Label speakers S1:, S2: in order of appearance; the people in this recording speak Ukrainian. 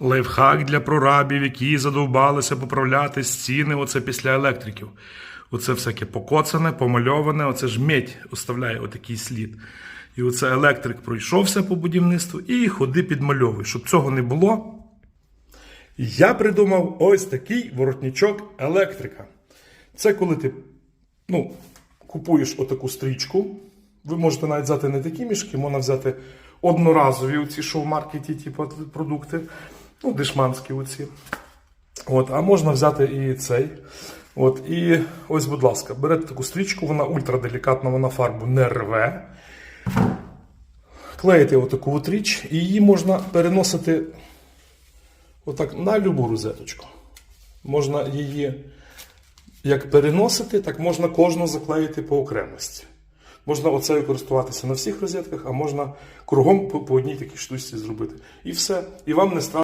S1: Лайфхак для прорабів, які задовбалися поправляти стіни оце після електриків. Оце всяке покоцане, помальоване, оце ж медь оставляє отакий слід. І оце електрик пройшовся по будівництву і ходи підмальовуй. Щоб цього не було, я придумав ось такий воротничок електрика. Це коли ти ну, купуєш отаку стрічку. Ви можете навіть взяти не такі мішки, можна взяти одноразові оці, що в маркеті, типу, продукти, ну, дешманські оці. От, а можна взяти і цей. От, і ось, будь ласка, берете таку стрічку, вона ультраделікатна, вона фарбу не рве. Клеїте отаку от річ, і її можна переносити отак на любу розеточку. Можна її як переносити, так можна кожну заклеїти по окремості. Можна оцею користуватися на всіх розетках, а можна кругом по, одній такій штучці зробити. І все. І вам не страшно.